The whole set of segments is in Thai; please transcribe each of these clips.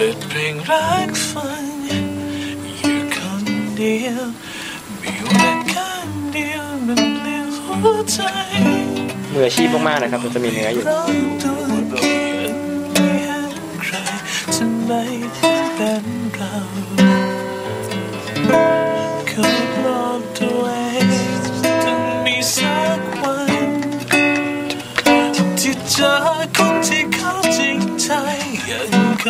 เปิดเพลงรักฟังอยู่คนเดียวมีวันข้างเดียวมันเลี้ยงหัวใจมืออาชีพมากๆนะครับมันจะมีเนื้ออยู่ร้องตัวเกียนไม่เห็นใครทำไมถึงเป็นเราเขา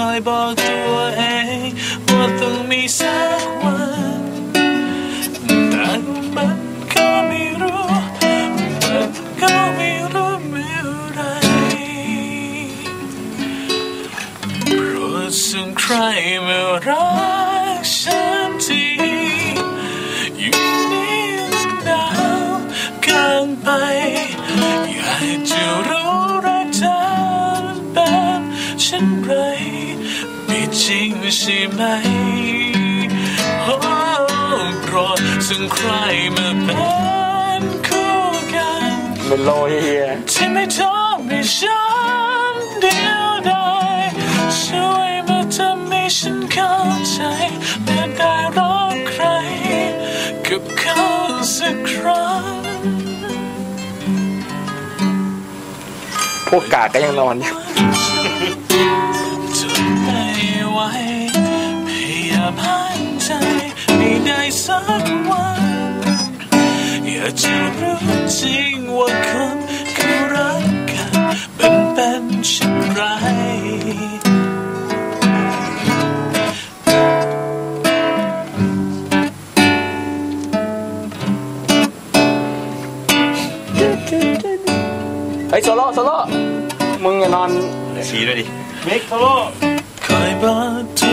อยบอกตัวเองว่าต้องมีสักวันแต่มันก็ไม่รู้มันก็ไม่รู้เมื่อไรโปรดส่งใครมารักฉัน ใช่ไหมโอ้โปรดส่งใครมาเป็นคู่กันเป็นโลเฮียที่ไม่ทำให้ฉันเดียวดายช่วยมาทำให้ฉันเข้าใจและได้รักใครกับเขาสักครั้งพวกกากก็ยังนอนอยู่ ยายามหายใจไม่ได้สักวัน อยากจะรู้จริงว่าคนเขารักกันเป็นเป็นเช่นไรเฮ้ยโซโล่โซโล่มึงอย่านอนชี้ด้วยดิคอยบอกตัวเอง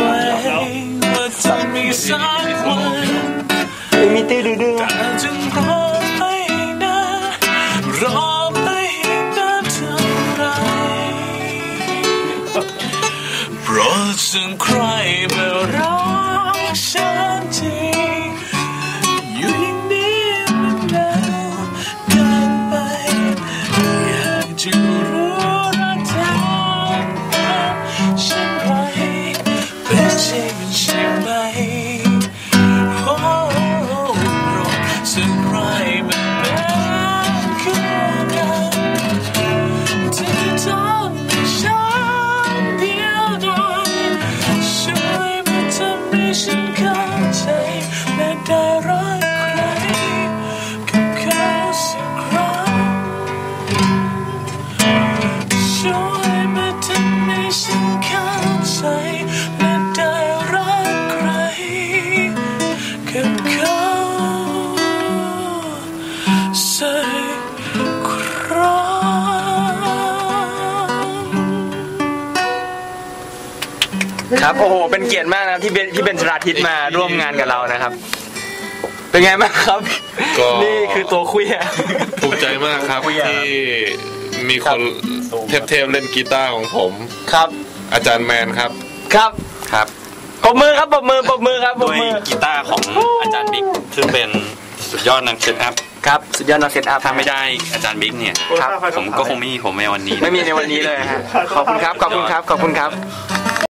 โปรดส่งใครมารักฉัน ครับโอ้โหเป็นเกียรติมากนะครับที่เป็นที่เป็นชราทิตมาร่วมงานกับเรานะครับ เป็นไงบ้างครับ ก็ นี่คือตัวคุยอะ ภูมิใจมากครับคุยอะที่มีคนเทพๆเล่นกีตาร์ของผม ครับอาจารย์แมนครับ ครับครับปรบมือครับปรบมือปรบมือครับปรด้บวยมือกีตาร์ของอาจารย์บิ๊กซึ่งเป็นสุดยอดนักเซตอัพครับสุดยอดนักเซตอัพถ้าไม่ได้อาจารย์บิ๊กเนี่ย ครับผมก็คงไม่มีผมในวันนี้ ไม่มีในวันนี้เลยฮะขอบคุณครับขอบคุณครับขอบคุณครับ